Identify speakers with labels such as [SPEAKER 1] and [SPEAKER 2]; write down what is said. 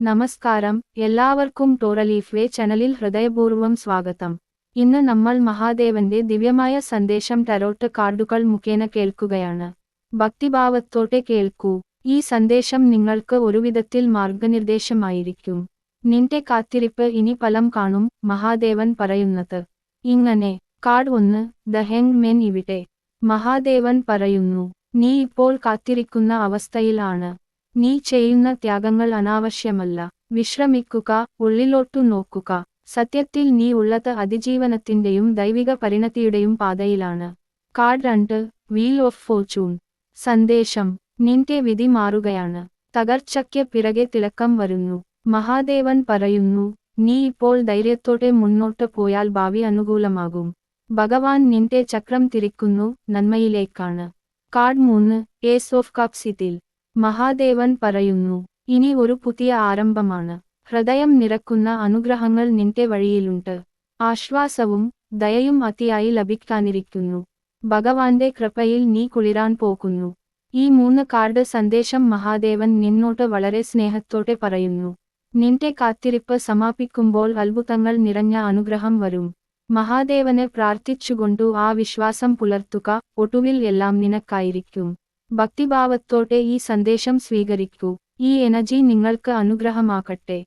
[SPEAKER 1] നമസ്കാരം. എല്ലാവർക്കും ടോറലീഫ് വേ ചാനലിൽ ഹൃദയപൂർവം സ്വാഗതം. ഇന്ന് നമ്മൾ മഹാദേവന്റെ ദിവ്യമായ സന്ദേശം ടരോട്ട് കാർഡുകൾ മുഖേന കേൾക്കുകയാണ്. ഭക്തിഭാവത്തോടെ കേൾക്കൂ. ഈ സന്ദേശം നിങ്ങൾക്ക് ഒരുവിധത്തിൽ മാർഗനിർദ്ദേശമായിരിക്കും. നിന്റെ കാത്തിരിപ്പ് ഇനി ഫലം കാണും മഹാദേവൻ പറയുന്നത്. ഇങ്ങനെ കാർഡ് ഒന്ന് ദ ഹെങ് മെൻ ഇവിടെ. മഹാദേവൻ പറയുന്നു നീ ഇപ്പോൾ കാത്തിരിക്കുന്ന അവസ്ഥയിലാണ്. നീ ചെയ്യുന്ന ത്യാഗങ്ങൾ അനാവശ്യമല്ല. വിശ്രമിക്കുക ഉള്ളിലോട്ടു നോക്കുക. സത്യത്തിൽ നീ ഉള്ളത് അതിജീവനത്തിന്റെയും ദൈവിക പരിണതിയുടെയും പാതയിലാണ്. കാർഡ് രണ്ട് വീൽ ഓഫ് ഫോർച്യൂൺ. സന്ദേശം നിന്റെ വിധി മാറുകയാണ്. തകർച്ചയ്ക്ക് പിറകെ തിളക്കം വരുന്നു. മഹാദേവൻ പറയുന്നു നീ ഇപ്പോൾ ധൈര്യത്തോടെ മുന്നോട്ട് പോയാൽ ഭാവി അനുകൂലമാകും. ഭഗവാൻ നിന്റെ ചക്രം തിരിക്കുന്നു നന്മയിലേക്കാണ്. കാർഡ് മൂന്ന് ഏസ് ഓഫ് കപ്സ് മഹാദേവൻ പറയുന്നു ഇനി ഒരു പുതിയ ആരംഭമാണ്. ഹൃദയം നിറക്കുന്ന അനുഗ്രഹങ്ങൾ നിന്റെ വഴിയിലുണ്ട്. ആശ്വാസവും ദയയും അതിയായി ലഭിക്കാനിരിക്കുന്നു. ഭഗവാന്റെ കൃപയിൽ നീ കുളിരാൻ പോകുന്നു. ഈ മൂന്ന് കാർഡ് സന്ദേശം മഹാദേവൻ നിന്നോട്ട് വളരെ സ്നേഹത്തോടെ പറയുന്നു. നിന്റെ കാത്തിരിപ്പ് സമാപിക്കുമ്പോൾ അത്ഭുതങ്ങൾ നിറഞ്ഞ അനുഗ്രഹം വരും. മഹാദേവനെ പ്രാർത്ഥിച്ചുകൊണ്ടു ആ വിശ്വാസം പുലർത്തുക ഒടുവിൽ എല്ലാം നിനക്കായിരിക്കും. ഭക്തിഭാവത്തോടെ ഈ സന്ദേശം സ്വീകരിക്കൂ. ഈ എനർജി നിങ്ങൾക്ക് അനുഗ്രഹമാക്കട്ടെ